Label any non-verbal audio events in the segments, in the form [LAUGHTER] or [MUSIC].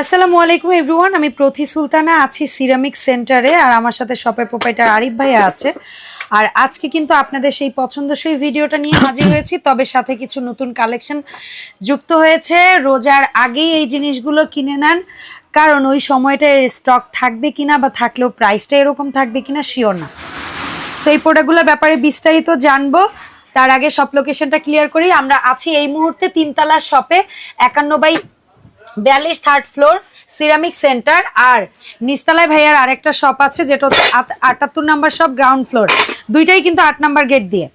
আসসালামু আলাইকুম এভরিওয়ান আমি প্রতি সুলতানা, আছি সিরামিক সেন্টারে আর আমার সাথে শপের প্রোপাইটার আরিফ ভাইয়া আছে। আর আজকে কিন্তু আপনাদের সেই পছন্দসই ভিডিওটা নিয়ে হাজির হয়েছি, তবে সাথে কিছু নতুন কালেকশন যুক্ত হয়েছে। রোজার আগেই এই জিনিসগুলো কিনে নেন, কারণ ওই সময়টায় স্টক থাকবে কিনা বা থাকলেও প্রাইসটা এরকম থাকবে কিনা শিওর না। সো এই প্রোডাক্টগুলোর ব্যাপারে বিস্তারিত জানব। তার আগে সব লোকেশনটা ক্লিয়ার করি। আমরা আছি এই মুহূর্তে তিনতলার শপে একান্ন বাই বিয়াল্লিশ থার্ড ফ্লোর সিরামিক সেন্টার আর নিস্তালায় ভাইয়ার আরেকটা শপ আছে, যেটা হচ্ছে আট- আটাত্তর নাম্বার শপ গ্রাউন্ড ফ্লোর দুইটাই কিন্তু আট নাম্বার গেট দিয়ে।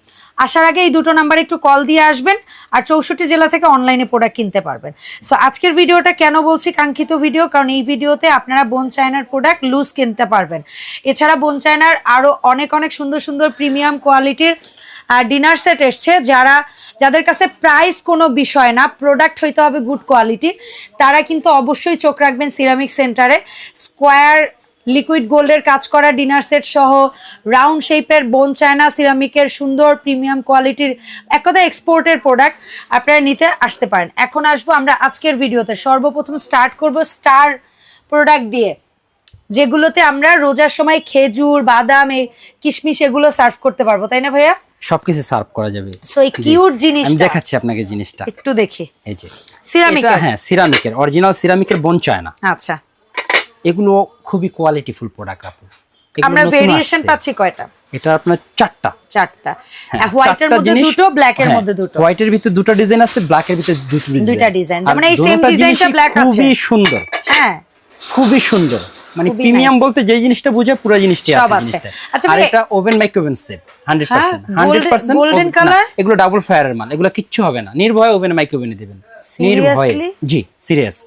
আসার আগে এই দুটো নাম্বার একটু কল দিয়ে আসবেন আর চৌষট্টি জেলা থেকে অনলাইনে প্রোডাক্ট কিনতে পারবেন। সো আজকের ভিডিওটা কেন বলছি কাঙ্ক্ষিত ভিডিও কারণ এই ভিডিওতে আপনারা বোন চায়নার প্রোডাক্ট লুজ কিনতে পারবেন। এছাড়া বোন চায়নার আরও অনেক অনেক সুন্দর সুন্দর প্রিমিয়াম কোয়ালিটির ডিনার সেট এসছে যারা, যাদের কাছে প্রাইস কোনো বিষয় না প্রোডাক্ট হইতে হবে গুড কোয়ালিটি তারা কিন্তু অবশ্যই চোখ রাখবেন সিরামিক সেন্টারে স্কোয়ার লিকুইড গোল্ডের কাজ করা ডিনার সেট সহ রাউন্ড শেপের বোন চায়না সিরামিকের সুন্দর প্রিমিয়াম কোয়ালিটির এক কথা এক্সপোর্টের প্রোডাক্ট আপনারা নিতে আসতে পারেন। এখন আসব আমরা আজকের ভিডিওতে সর্বপ্রথম স্টার্ট করব স্টার প্রোডাক্ট দিয়ে। যেগুলোতে আমরা রোজার সময় খেজুর বাদাম কিশমিশ এগুলো সার্ভ করতে পারব তাই না ভাইয়া? সবকিছু সার্ভ করা যাবে। সো এই কিউট আমি দেখাচ্ছি আপনাকে জিনিসটা। একটু দেখি। এই যে। সিরামিক হ্যাঁ সিরামিকের অরিজিনাল সিরামিকের বোন চায়না আচ্ছা। এগুলো খুবই কোয়ালিটিফুল প্রোডাক্ট আপু। আমরা ভেরিয়েশন পাচ্ছি কয়টা? এটা আপনার চারটা। চারটা। হ্যাঁ, হোয়াইটের মধ্যে দুটো ব্ল্যাকের হ্যাঁ, মধ্যে দুটো। হোয়াইটের ভিতরে দুটো ডিজাইন আছে ব্ল্যাকের ভিতরে দুটো ডিজাইন design। আর মানে এই same দোনোটা design টা জিনিসই black আছে। খুবই সুন্দর। হ্যাঁ। খুবই সুন্দর। মানে প্রিমিয়াম বলতে যে জিনিসটা বোঝায় পুরো জিনিসটাই সব আছে। জিনিসটা। আচ্ছা, আর মানে- এটা ওভেন মাইক্রোওভেন সেট 100% হ্যাঁ, 100% golden oven- না, color? এগুলো ডাবল ফায়ারের মাল এগুলো কিচ্ছু হবে না নির্ভয়ে ওভেন মাইক্রোওভেনে দিবেন নির্ভয়ে। জি সিরিয়াস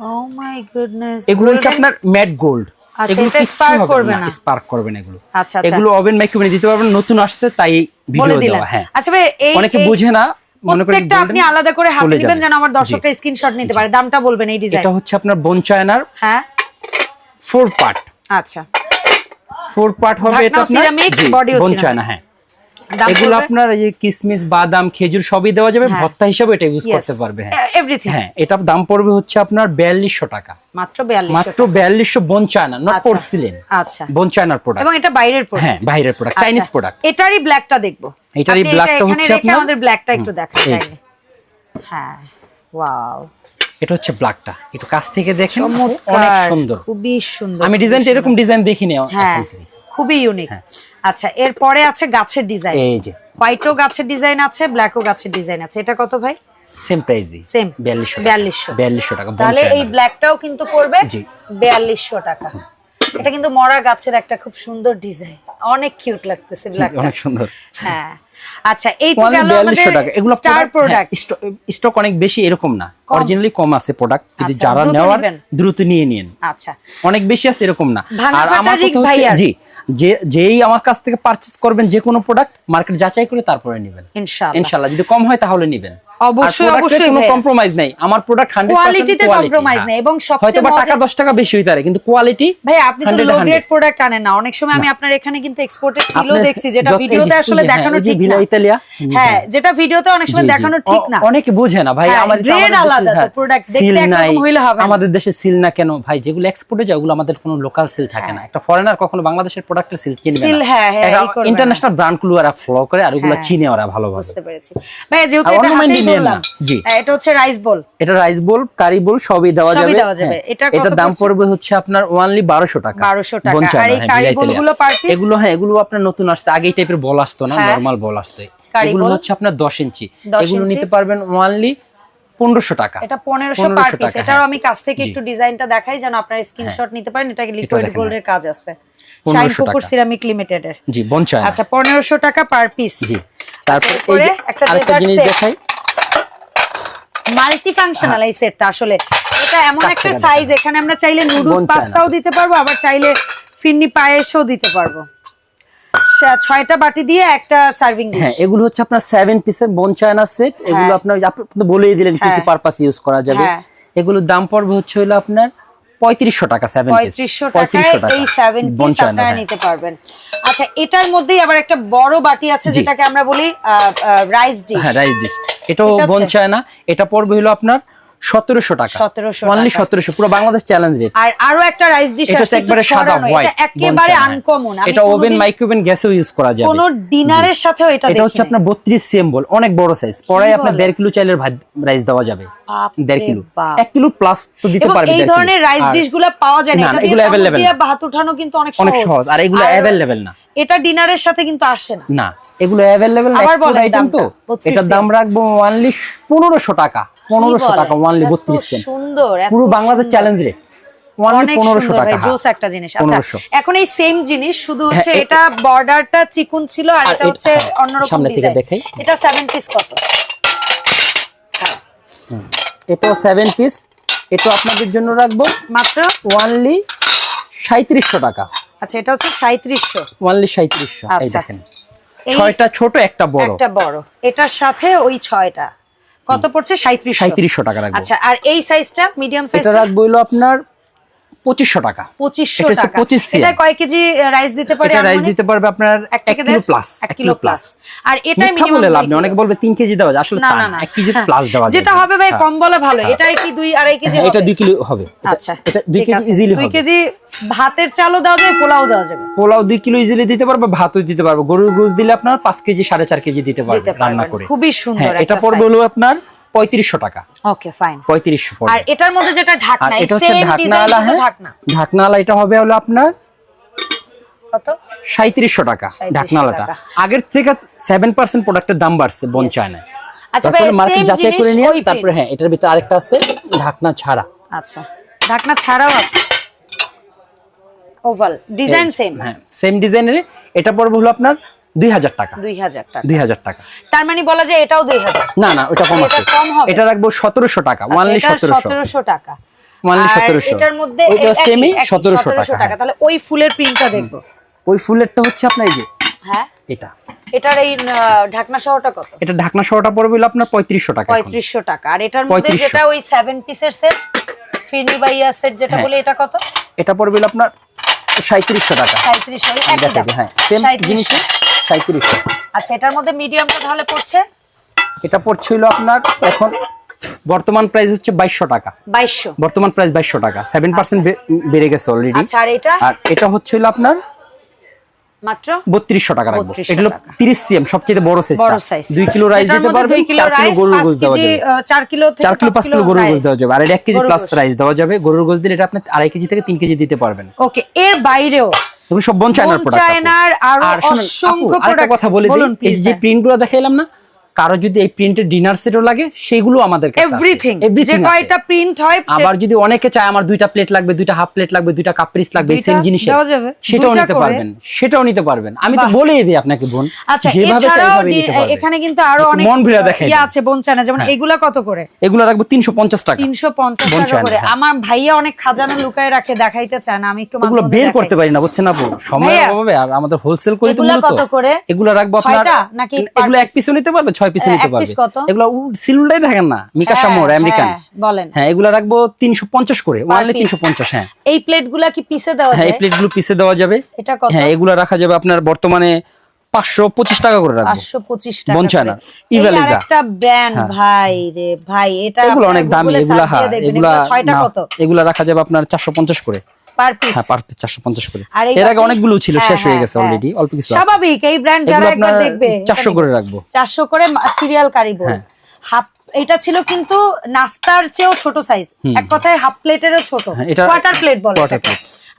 ও মাই গুডনেস এগুলো আপনার ম্যাট গোল্ড আচ্ছা, এগুলো এটা কিচ্ছু করবে না। স্পার্ক করবে না এগুলো। আচ্ছা, আচ্ছা। এগুলো ওভেন মাইক্রোওভেনে দিতে পারবেন নতুন আসছে তাই ভিডিও দেওয়া হ্যাঁ। আচ্ছা ভাই এই অনেকে বোঝে না মনে প্রত্যেকটা আপনি আলাদা করে হাতে দিবেন যেন আমার। দর্শকরা স্ক্রিনশট নিতে পারে দামটা বলবেন এই ডিজাইন এটা হচ্ছে আপনার বোন চায়নার হ্যাঁ। ফোর পার্ট আচ্ছা। ফোর পার্ট হবে এটা আপনার? বোন চায়না হ্যাঁ। এগুলো আপনার এই কিসমিস বাদাম খেজুর সবই দেওয়া যাবে হ্যাঁ। ভর্তা হিসাবে এটা ইউজ করতে পারবে হ্যাঁ। এভরিথিং হ্যাঁ এটার দাম পড়বে হচ্ছে আপনার বিয়াল্লিশশো টাকা। মাত্র 42 মাত্র বিয়াল্লিশশো বোন চায়না নট। পোর্সিলেন আচ্ছা। বোন চায়নার প্রোডাক্ট এবং এটা বাইরের প্রোডাক্ট হ্যাঁ বাইরের প্রোডাক্ট চাইনিজ প্রোডাক্ট এটারই ব্ল্যাকটা দেখব। এটারই এটা এখানে হচ্ছে আপনার- আমাদের ব্ল্যাকটা একটু দেখান হ্যাঁ ওয়াও এটা হচ্ছে ব্ল্যাকটা একটু কাছ থেকে দেখেন অনেক সুন্দর। খুবই সুন্দর আমি ডিজাইনটা এরকম ডিজাইন দেখিনি হ্যাঁ খুবই ইউনিক আচ্ছা এরপরে আছে গাছের ডিজাইন এই যে। হোয়াইটও গাছের ডিজাইন আছে ব্ল্যাকও গাছের ডিজাইন আছে। এটা কত ভাই? সেম Same, বিয়াল্লিশশো 4200 বিয়াল্লিশশো। টাকা তাহলে এই। ব্ল্যাকটাও কিন্তু পড়বে জি। বিয়াল্লিশশো টাকা। এটা কিন্তু মরা গাছের একটা খুব সুন্দর ডিজাইন অনেক কিউট লাগতেছে ব্ল্যাকটা অনেক সুন্দর। হ্যাঁ। আচ্ছা এই তো গেল 4200 টাকা। আমাদের এগুলো স্টার প্রোডাক্ট স্টক অনেক বেশি এরকম না। অরিজিনালি কম আছে প্রোডাক্ট যদি আচ্ছা, যারা দ্রুত নেওয়ার দ্রুত নিয়ে নিন। আচ্ছা। অনেক বেশি আছে এরকম না। আর আমার জি যে যেই আমার কাছ থেকে পারচেজ করবেন যে কোনো প্রোডাক্ট মার্কেট যাচাই করে তারপরে নেবেন। ইনশাআল্লাহ। ইনশাআল্লাহ। যদি কম হয় তাহলে নেবেন। অবশ্যই, আর product এর অবশ্যই কোনো কম্প্রোমাইজ নাই। আমার প্রোডাক্ট 100% কোয়ালিটিতে কম্প্রোমাইজ হ্যাঁ। এবং সবচেয়ে বা টাকা 10 টাকা বেশি হইতে কিন্তু কোয়ালিটি ভাই আপনি তো লো গ্রেড প্রোডাক্ট আনেন না। অনেক সময় আমি আপনার এখানে কিন্তু এক্সপোর্টের সিলও দেখছি যেটা ভিডিওতে আসলে এই যে, হ্যাঁ, দেখানো ঠিক না। ইতালিয়া, হ্যাঁ যেটা ভিডিওতে অনেক সময় জি, জি। দেখানো ঠিক না। অনেকে বোঝে না ভাই হ্যাঁ, আমার আলাদা তো, product দেখতে একরকম হইলে হবে আমাদের দেশে সিল না কেন? ভাই যেগুলো এক্সপোর্টে যায় ওগুলো আমাদের কোনো লোকাল সিল থাকে না। একটা ফরেনার কখনো বাংলাদেশের প্রোডাক্টের সিল কিনবে Seal, হ্যাঁ, হ্যাঁ, ইন্টারন্যাশনাল ব্র্যান্ডগুলো ওরা ফলো করে আর ওগুলো হ্যাঁ। চিনে ওরা ভালোভাবে। বুঝতে পেরেছি। ভাই যেহেতু আর এটা ornament হাতেই নিয়ে বললাম না, জি। হ্যাঁ, এটা হচ্ছে রাইস বল এটা রাইস বোল কারি বোল সবই দেওয়া যাবে। দেওয়া হ্যাঁ। এটা দাম পড়বে হচ্ছে আপনার ওনলি বারোশো টাকা। 1200 টাকা। আর এই হ্যাঁ, কারি বিলাইতে বোলগুলো লেয়া। এগুলো হ্যাঁ এগুলো আপনার নতুন আসছে। আগে টাইপের বল আসতো না হ্যাঁ। নরমাল বল আসতো। এগুলো হচ্ছে আপনার দশ ইঞ্চি। এগুলো নিতে পারবেন ওনলি পনেরোশো টাকা। এটা পনেরোশো পার পিস এটাও হ্যাঁ। আমি কাছ থেকে। একটু ডিজাইনটা দেখাই যেন আপনারা স্ক্রিনশট নিতে পারেন। এটা লিকুইড গোল্ডের কাজ আছে। 1500 শাইন পুকুর টাকা। সিরামিক লিমিটেড এর জি বনচায়না আচ্ছা পনেরোশো টাকা পার পিস জি। তারপর একটা জিনিস দেখাই। মাল্টি ফাংশনাল এই সেটটা আসলে। এটা এমন একটা সাইজ এখানে আমরা চাইলে নুডলস পাস্তাও দিতে পারব আবার চাইলে ফিরনি পায়েসও দিতে পারব। ছয়টা বাটি দিয়ে একটা সার্ভিং হ্যাঁ এগুলো হচ্ছে আপনার সেভেন পিসের বন চায়না সেট এগুলো হ্যাঁ। আপনার আপনি তো বলেই দিলেন কি কি হ্যাঁ। পারপাস ইউজ করা যাবে। হ্যাঁ। এগুলোর দাম পড়বে হচ্ছে হলো আপনার পঁয়ত্রিশশো টাকা সেভেন পঁয়ত্রিশশো টাকায় এই সেভেন পিস আপনারা হ্যাঁ। নিতে পারবেন। আচ্ছা এটার মধ্যেই আবার একটা বড় বাটি আছে যেটাকে আমরা বলি রাইস ডিশ হ্যাঁ রাইস ডিশ এটাও ঠিক চায় না। এটা পড়বে হলো আপনার সতেরোশো টাকা। অনলি সতেরোশো পুরো বাংলাদেশ চ্যালেঞ্জ রেট আর আরও একটা রাইস ডিশ আছে একবারে সাদা হোয়াইট একেবারে আনকমন এটা ওভেন মাইক্রোওভেন গ্যাসেও ইউজ করা যায় কোন ডিনারের সাথেও এটা এটা হচ্ছে আপনার বত্রিশ সিএম বল অনেক বড় সাইজ পরে আপনার? দেড় কিলো চাইলের ভাত রাইস দেওয়া যাবে। দেড় কিলো। এক কিলো প্লাস তো দিতে পারবে এই ধরনের রাইস ডিশগুলা পাওয়া যায় না এগুলো না। ভাত উঠানো কিন্তু অনেক অনেক সহজ। আর এগুলো অ্যাভেলেবেল না। এটা ডিনারের সাথে কিন্তু আসে না। না এগুলো অ্যাভেলেবেল আইটেম তো। দামটা, 32 এটার দাম রাখব ওয়ানলি পনেরোশো টাকা পনেরোশো টাকা? ওয়ানলি বত্রিশ সেন্ট সুন্দর পুরো বাংলাদেশ চ্যালেঞ্জ রেট একটা জিনিস। আচ্ছা এখন এই সেম জিনিস শুধু হচ্ছে হ্যাঁ, এটা বর্ডারটা চিকুন ছিল আর এটা হচ্ছে হ্যাঁ, অন্যরকম। এটা 7 পিস কত? এটাও সেভেন পিস এটা আপনাদের জন্য রাখব। মাত্র? ওয়ানলি সাঁত্রিশশো টাকা। আচ্ছা এটা হচ্ছে 3700 ওয়ানলি সাঁত্রিশশো এই আচ্ছা। দেখেন। ছয়টা ছোট একটা বড়। একটা বড়। এটার সাথে ওই ছয়টা। কত পড়ছে? 3700 সাঁত্রিশশো টাকা রাখব। আচ্ছা আর এই সাইজটা মিডিয়াম এটা সাইজটা রাখব হলো আপনার পঁচিশশো টাকা। পঁচিশশো এটা হচ্ছে টাকা। 25 এটা কয় কেজি রাইস দিতে পারে রাইস দিতে পারবে আপনার এক এক কিলো প্লাস এক কিলো প্লাস আর এটা মিনিমাম লাভ নেই অনেকে বলবে তিন কেজি দেওয়া যায় আসলে না না না না। এক কেজি হ্যাঁ। প্লাস দেওয়া যেটা হবে ভাই হ্যাঁ। কম বলে ভালো এটাই কি দুই আড়াই কেজি হ্যাঁ, এটা দুই কিলো হবে। এটা- আচ্ছা এটা দুই ঠিক কেজি আছে। ইজিলি দুই কেজি ভাতের চালও দেওয়া যাবে পোলাও দেওয়া যাবে। পোলাও দুই কিলো ইজিলি দিতে পারবে ভাতও দিতে পারবে। গরুর গোস দিলে আপনার পাঁচ কেজি সাড়ে চার কেজি দিতে পারবে রান্না করে। খুবই সুন্দর হ্যাঁ এটা পড়বে হলো আপনার পঁয়ত্রিশশো টাকা। ওকে ফাইন পঁয়ত্রিশশো আর এটার মধ্যে যেটা ঢাকনা এটা হচ্ছে সেম ঢাকনা ডিজাইন আলা হ্যাঁ? ঢাকনা। ঢাকনা এটা হবে হলো আপনার কত? সাঁত্রিশশো টাকা 3700 ঢাকনা আলাটা। টাকা। আগের থেকে সেভেন পার্সেন্ট প্রোডাক্টের দাম বাড়ছে বন আচ্ছা ভাই তারপরে মার্কেট যাচাই করে নিয়ে তারপরে হ্যাঁ এটার ভিতরে আরেকটা আছে ঢাকনা ছাড়া। আচ্ছা ঢাকনা ছাড়াও আছে? ওভাল ডিজাইন সেম হ্যাঁ সেম ডিজাইনের এটা পড়বে হলো আপনার দুই হাজার টাকা। দুই হাজার টাকা। দুই হাজার টাকা। তার মানে বলা যায় এটাও দুই হাজার। না না ওটা কম আছে। এটা রাখব সতেরোশো টাকা ওয়ানলি সতেরোশো। টাকা। Only আর 1700 এটার মধ্যে ওইটা একই- same-ই একই 1700 টাকা, 1700। তাহলে ওই ফুলের প্রিন্টটা দেখব। ওই ফুলেরটা হচ্ছে আপনার এই যে হ্যাঁ? এটা। এটার এই ঢাকনা সহটা কত? এটা ঢাকনা সহটা পড়বে আপনার পঁয়ত্রিশশো টাকা এখন। পঁয়ত্রিশশো টাকা। আর এটার মধ্যে যেটা ওই সেভেন পিসের সেট ফিরনি বাইয়া সেট যেটা হ্যাঁ। বলে এটা কত? এটা পড়বে আপনার সাঁত্রিশশো টাকা। সাঁত্রিশশো একই দাম। হ্যাঁ সেম জিনিস 3700 সাঁত্রিশশো আচ্ছা এটার মধ্যে মিডিয়ামটা তাহলে পড়ছে? এটা পড়ছে হলো আপনার এখন বর্তমান প্রাইস হচ্ছে বাইশশো টাকা। বাইশশো। বর্তমান প্রাইস টাকা। সেভেন পার্সেন্ট বেড়ে গেছে অলরেডি আচ্ছা আর এটা? আর এটা হচ্ছে হলো আপনার মাত্র? বত্রিশশো টাকা রাখব। 3200 এগুলো টাকা। তিরিশ সিএম সবচেয়ে বড় কিলো রাইস দিতে কিলো গরুর দেওয়া যাবে। কিলো থেকে কিলো গরুর দেওয়া যাবে। আর এটা কেজি প্লাস রাইস দেওয়া যাবে। গরুর গোস দিলে এটা আপনি আড়াই কেজি থেকে তিন কেজি দিতে পারবেন। ওকে এর বাইরেও তুমি সব বন চায়নার প্রোডাক্ট চায়নার আর অসংখ্য প্রোডাক্ট কথা বলে দিই এই যে প্রিন্টগুলো প্রিন্টগুলো দেখাইলাম না? কারও যদি এই প্রিন্টের ডিনার সেটও লাগে সেগুলো আমাদের কাছে এভরিথিং যে কয়টা প্রিন্ট হয় আবার যদি অনেকে চায় আমার দুইটা প্লেট লাগবে দুইটা হাফ প্লেট লাগবে দুইটা কাপ পিস লাগবে সেম জিনিসে? সেটাও নিতে পারবেন সেটাও নিতে পারবেন আমি তো বলেই দিই আপনাকে বোন আচ্ছা এছাড়াও। এখানে কিন্তু আরও অনেক মন ভিড়া ইয়ে দিই। আছে বোন চায়না যেমন হ্যাঁ। এগুলা কত করে এগুলো রাখব তিনশো পঞ্চাশ টাকা তিনশো পঞ্চাশ বোন টাকা করে হ্যাঁ। আমার ভাইয়া অনেক খাজানা লুকায় রাখে দেখাইতে চায় না আমি একটু মাঝে বের করতে পারি না বুঝছেন আপু সময়ের ভাইয়া, অভাবে আর আমাদের হোলসেল করি তো এগুলা কত করে? এগুলো রাখব আপনার নাকি এগুলো এক পিসও নিতে পারবে ছয় এক নিতে পারবে। এগুলো সিলুলটাই দেখেন না মিকাশা হ্যাঁ, আমেরিকান হ্যাঁ, বলেন। হ্যাঁ এগুলো রাখব তিনশো পঞ্চাশ করে হ্যাঁ। এই কি পিসে দেওয়া হ্যাঁ এই পিসে দেওয়া যাবে। এটা কত? হ্যাঁ এগুলো রাখা যাবে আপনার বর্তমানে পাঁচশো পঁচিশ টাকা করে রাখব। পাঁচশো টাকা। ইভালিজা। আরেকটা ব্যান্ড হ্যাঁ। ভাই রে ভাই এটা এগুলো অনেক দামি হ্যাঁ এগুলা না, কত? এগুলা রাখা যাবে আপনার চারশো পঞ্চাশ করে। পার পিস হ্যাঁ পার করে। এই এর আগে অনেকগুলো ছিল হ্যাঁ, শেষ হয়ে গেছে। অলরেডি অল্প কিছু স্বাভাবিক এই ব্র্যান্ড যারা একবার দেখবে। 400 করে রাখব। চারশো করে সিরিয়াল কারিবো। হাফ এটা ছিল কিন্তু নাস্তার চেয়েও ছোট সাইজ এক কথায় হাফ প্লেটেরও ছোট। কোয়ার্টার প্লেট বলে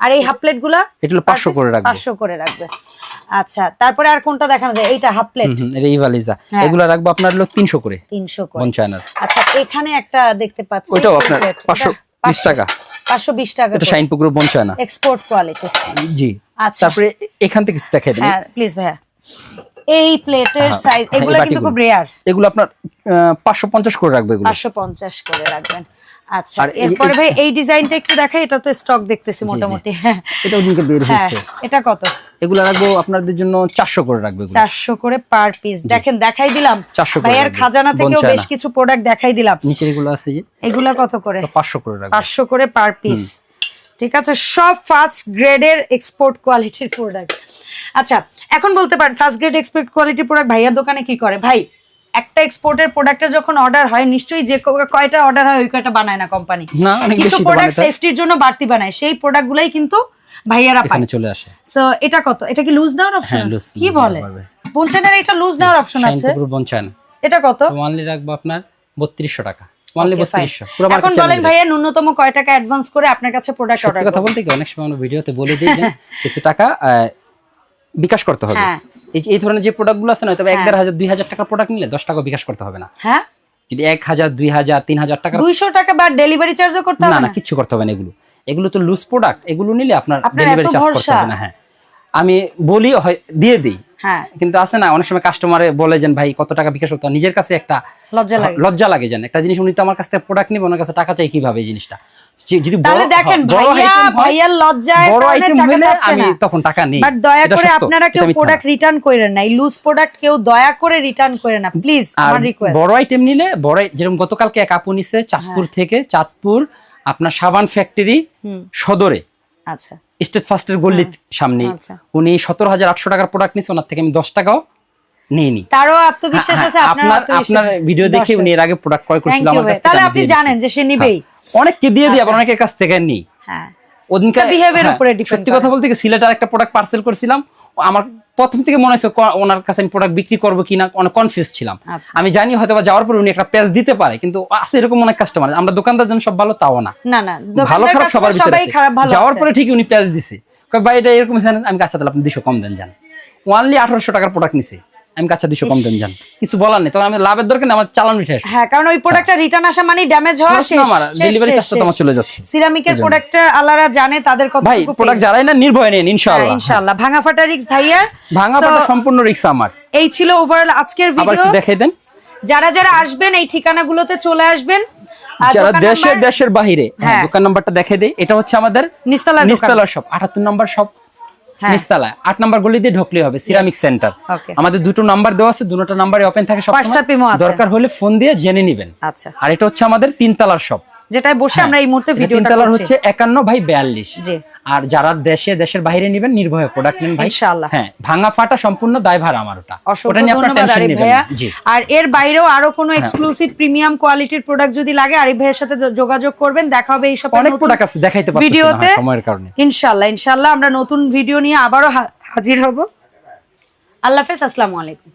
আর এই হাফ প্লেটগুলা এটা হলো 500 করে রাখব। পাঁচশো করে রাখবে। আচ্ছা তারপরে আর কোনটা দেখানো যায়? এইটা হাফ প্লেট এটা ইভালিজা হ্যাঁ। রাখব আপনার হলো তিনশো করে। তিনশো করে। বন আচ্ছা এখানে একটা দেখতে পাচ্ছি আপনার টাকা। পাঁচশো বিশ টাকা এটা শাইন পুকুর চায়না। এক্সপোর্ট কোয়ালিটি জি। আচ্ছা। তারপরে এখান থেকে কিছু দেখাই দিন হ্যাঁ প্লিজ ভাইয়া। এই প্লেটের সাইজ এগুলো কিন্তু খুব রেয়ার এগুলো আপনার পাঁচশো পঞ্চাশ করে রাখবে এগুলো। পাঁচশো পঞ্চাশ করে রাখবেন। আচ্ছা এরপর ভাই এই ডিজাইনটা একটু দেখাই এটা তো স্টক দেখতেছি মোটামুটি। হ্যাঁ এটা ওদিকে বের হ্যাঁ, হয়েছে। এটা কত? এগুলো রাখব আপনাদের জন্য চারশো করে রাখবে চারশো করে পার পিস দেখেন দেখাই দিলাম। 400 করে ভাইয়ার খাজানা থেকেও বেশ কিছু প্রোডাক্ট দেখাই দিলাম। নিচে এগুলো আছে এগুলা কত করে? পাঁচশো করে রাখবে। পাঁচশো করে পার পিস ঠিক আছে সব ফার্স্ট গ্রেডের এক্সপোর্ট কোয়ালিটির প্রোডাক্ট আচ্ছা এখন বলতে পারেন ফার্স্ট গ্রেড এক্সপোর্ট কোয়ালিটির প্রোডাক্ট ভাইয়ার দোকানে কি করে? ভাই একটা এক্সপোর্টের প্রোডাক্টের যখন অর্ডার হয় নিশ্চয়ই যে কয়টা অর্ডার হয় ওই কয়টা বানায় না কোম্পানি কিছু প্রোডাক্ট সেফটির জন্য বাড়তি বানায়। সেই প্রোডাক্টগুলাই কিন্তু ভাইয়ারা পায়। এখানে চলে আসে। সো এটা কত? এটা কি লুজ অপশন হ্যাঁ, কি বলে। পঞ্চানের এটা লুজ অপশন আছে। এটা কত? রাখব আপনার বত্রিশশো টাকা। Only Okay, fine. বত্রিশশো। পুরো এখন বলেন ভাইয়া ন্যূনতম কয় টাকা অ্যাডভান্স করে আপনার কাছে প্রোডাক্ট অর্ডার কথা বলতে কি অনেক সময় আমরা ভিডিওতে বলে দিই যে [LAUGHS] কিছু টাকা আহ, বিকাশ করতে হবে। হ্যাঁ। এই ধরনের যে প্রোডাক্টগুলো আছে না এক হ্যাঁ। দেড় হাজার দুই হাজার টাকার প্রোডাক্ট নিলে দশ টাকা বিকাশ করতে হবে না। হ্যাঁ? যদি এক হাজার দুই হাজার তিন হাজার টাকা দুইশো টাকা বা ডেলিভারি চার্জও করতে হবে না না? কিচ্ছু করতে হবে না এগুলো। এগুলো তো লুজ প্রোডাক্ট এগুলো নিলে আপনার ডেলিভারি চার্জ করতে হবে না হ্যাঁ। আমি বলি হয় দিয়ে দিই। হ্যাঁ। কিন্তু আছে না অনেক সময় কাস্টমারে বলে যেন ভাই কত টাকা বিকাশ করতে নিজের কাছে একটা লজ্জা লাগে। লজ্জা লাগে যেন। একটা জিনিস উনি তো আমার কাছ থেকে প্রোডাক্ট নিবে ওনার কাছে টাকা চাই কীভাবে এই জিনিসটা? যদি বড় দেখেন ভাইয়া লজ্জায় বড় আইটেম হলে আমি তখন টাকা নেই। বাট দয়া করে আপনারা কেউ প্রোডাক্ট রিটার্ন করেন না। এই লুজ প্রোডাক্ট কেউ দয়া করে রিটার্ন করে না। প্লিজ আমার রিকোয়েস্ট বড় আইটেম নিলে বড় যেরকম গতকালকে এক আপু নিছে চাঁদপুর হ্যাঁ। থেকে চাঁদপুর আপনার সাবান ফ্যাক্টরি সদরে। আচ্ছা। স্টেট ফার্স্টের গল্লির সামনে। আচ্ছা। উনি সতেরো হাজার আটশো টাকার প্রোডাক্ট নিছে ওনার থেকে আমি দশ টাকাও নিইনি। তারও আত্মবিশ্বাস আছে হ্যাঁ, আপনার আপনার আপনার ভিডিও দেখে উনি এর আগে প্রোডাক্ট ক্রয় থ্যাংক আমার কাছ তাহলে আপনি জানেন যে সে নিবেই। অনেককে দিয়ে দিই আবার অনেকের কাছ থেকে নিই হ্যাঁ। হ্যাঁ, উপরে সত্যি কথা বলতে কি সিলেটের একটা প্রোডাক্ট পার্সেল করছিলাম আমার প্রথম থেকে মনে হয়েছে ওনার কাছে আমি প্রোডাক্ট বিক্রি করব কিনা অনেক কনফিউজ ছিলাম। আচ্ছা। আমি জানি হয়তো বা যাওয়ার পর উনি একটা প্যাচ দিতে পারে কিন্তু আছে এরকম অনেক কাস্টমার আমরা দোকানদার যেন সব ভালো তাও না। ভালো খারাপ সবার ভিতরে যাওয়ার পরে ঠিক উনি পেজ দিছে। ভাই এটা এরকম আমি কাছে তাহলে আপনি দুশো কম দেন জান। ওয়ানলি আঠারোশো টাকার প্রোডাক্ট নিছে। আমি কাছে দুশো কম দেন যান। কিছু বলার নেই তখন আমি লাভের দরকার নেই আমার চালান উঠে হ্যাঁ কারণ ওই প্রোডাক্টটা রিটার্ন আসা মানে ড্যামেজ হওয়া শেষ। আমার, charge টা তো আমার চলে যাচ্ছে। সিরামিকের প্রোডাক্টটা আলারা জানে তাদের কত ভাই প্রোডাক্ট যারাই না নির্ভয় নেন ইনশাআল্লাহ। ইনশাআল্লাহ। ভাঙা ফাটা রিক্স ভাইয়ার ভাঙা পাটা সম্পূর্ণ রিক্স আমার। এই ছিল ওভারঅল আজকের আবার ভিডিও একটু দেখাই দেন। যারা যারা আসবেন এই ঠিকানাগুলোতে চলে আসবেন। যারা দেশের দেশের বাহিরে হ্যাঁ, হ্যাঁ। দোকান নাম্বারটা দেখে দেই। এটা হচ্ছে আমাদের নিচতলার দোকান। নিচতলা শপ আটাত্তর নাম্বার শপ। হ্যাঁ। আট নাম্বার গলি দিয়ে ঢুকলে হবে সিরামিক সেন্টার আমাদের দুটো নাম্বার দেওয়া আছে দুটো নাম্বারে ওপেন থাকে সব। দরকার হলে ফোন দিয়ে জেনে নেবেন। আচ্ছা। আর এটা হচ্ছে আমাদের তিনতলার শপ যেটায় বসে আমরা এই মুহূর্তে ভিডিওটা তিনতলার হচ্ছে একান্ন ভাই বিয়াল্লিশ। জি। আর যারা দেশে দেশের বাইরে নেবেন নির্ভয়ে প্রোডাক্ট নেন ভাই। ইনশাআল্লাহ। হ্যাঁ ভাঙা ফাটা সম্পূর্ণ দায়ভার আমার ওটা। ওটা নিয়ে আপনার টেনশন নেবেন আর এর বাইরেও আরও কোনো এক্সক্লুসিভ প্রিমিয়াম কোয়ালিটির প্রোডাক্ট যদি লাগে আরিফ ভাইয়ের সাথে যোগাযোগ করবেন। দেখা হবে এই সব অনেক প্রোডাক্ট আছে দেখাইতে না ভিডিওতে সময়ের কারণে। ইনশাল্লাহ ইনশাল্লাহ আমরা নতুন ভিডিও নিয়ে আবারো হাজির হব। আল্লাহ হাফেজ আসসালামু আলাইকুম।